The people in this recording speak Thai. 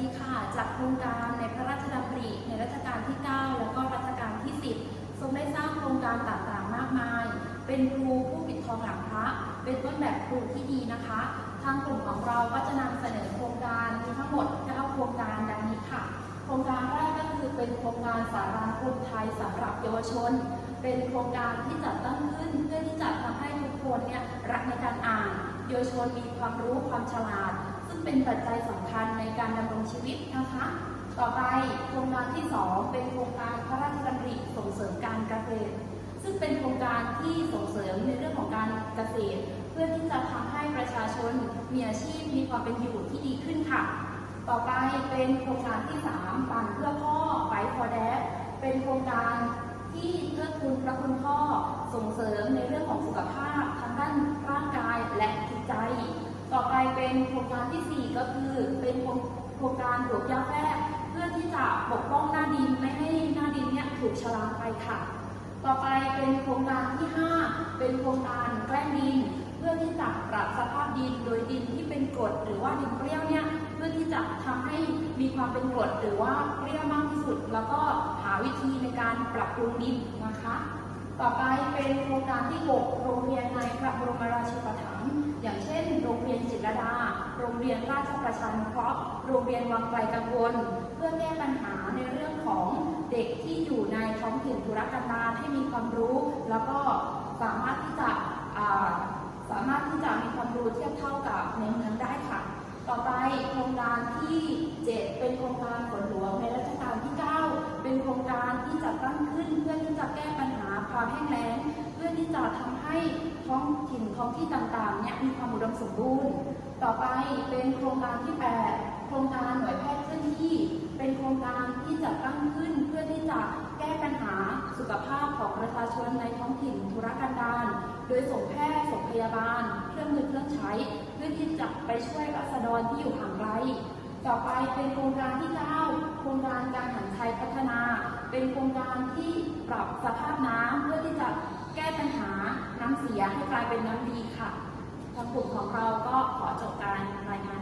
ดีค่ะ จากโครงการในพระราชดำริในรัชกาลที่ 9 แล้วก็รัชกาลที่ 10 ทรงได้สร้างโครงการต่างๆ มากมาย เป็นครูผู้ปิดทองหลังพระ เป็นต้นแบบครูที่ดีนะคะ ทางกลุ่มของเราก็จะนำเสนอโครงการมีทั้งหมด9โครงการดังนี้ค่ะ โครงการแรกก็คือเป็นโครงการสารานุกรมไทยสำหรับเยาวชน เป็นโครงการที่จัดตั้งขึ้นเพื่อที่จะทำให้ทุกคนเนี่ยรักในการอ่าน เยาวชนมีความรู้ความฉลาด งเป็นปัจจัยสำคัญในการดำรงชีวิตนะคะ ต่อไปโครงการที่ 2 เป็นโครงการพระราชดำริส่งเสริมการเกษตร ซึ่งเป็นโครงการที่ส่งเสริมในเรื่องของการเกษตร เพื่อที่จะทำให้ประชาชนมีอาชีพมีความเป็นอยู่ที่ดีขึ้นค่ะ ต่อไปเป็นโครงการที่ 3 ปั่นเพื่อพ่อไ i ฟอร์แดเป็นโครงการที่เพื่อคุณพระคุณพ่อส่งเสริมในเรื่องของสุขภาพทางด้านร่างกายและจิตใจ ต่อไปเป็นโครงการทีสี่ 4 ก็คือเป็น โครงการปลูกหญ้าแฝกเพื่อที่จะปกป้องหน้าดินไม่ให้หน้าดินเนี่ยถูกชราไปค่ะ ต่อไปเป็นโครงการที่ 5 เป็นโครงการแกล้งดิน เพื่อที่จะปรับสภาพดินโดยดินที่เป็นกรดหรือว่าดินเปรี้ยวเนี่ยเพื่อที่จะทำให้มีความเป็นกรดหรือว่าเปรี้ยวมากที่สุด แล้วก็หาวิธีในการปรับปรุงดินนะคะต่อไปเป็นโครงการที่ 6 โรงเรียนในพระบรมราชูปถัมภ์อย่างเช่น โรงเรียนจิตรดา โรงเรียนราชประชานุเคราะห์โรงเรียนวังไกลกังวล เพื่อแก้ปัญหาในเรื่องของเด็กที่อยู่ในท้องถิ่นธุรกันดารให้มีความรู้ แล้วก็สามารถที่จะาสามารถที่จะมีความรู้เทียบเท่ากับในเมือง ต่อไปโครงการที่ 7 เป็นโครงการฝนหลวงในรัชกาลที่ 9 เป็นโครงการที่จัดตั้งขึ้นเพื่อที่จะแก้ปัญหาความแห้งแล้ง เพื่อที่จะทำให้ท้องถิ่นท้องที่ต่างๆเนี่ยมีความอุดมสมบูรณ์ ต่อไปเป็นโครงการที่ 8 โครงการหน่วยแพทย์เคลื่อนที่ เป็นโครงการที่จัดตั้งขึ้นเพื่อที่จะแก้ปัญหาสุขภาพของประชาชนในท้องถิ่นธุรกันดารโดยส่งแพทย์ ยาบาล เครื่องมือเครื่องใช้ เพื่อที่จะไปช่วยรัษฎรที่อยู่ห่างไกล ต่อไปเป็นโครงการที่ 9 โครงการการหันชัยพัฒนา เป็นโครงการที่ปรับสภาพน้ำเพื่อที่จะแก้ปัญหาน้ำเสียให้กลายเป็นน้ำดีค่ะทางกลุ่มของเราก็ขอจบการรายงาน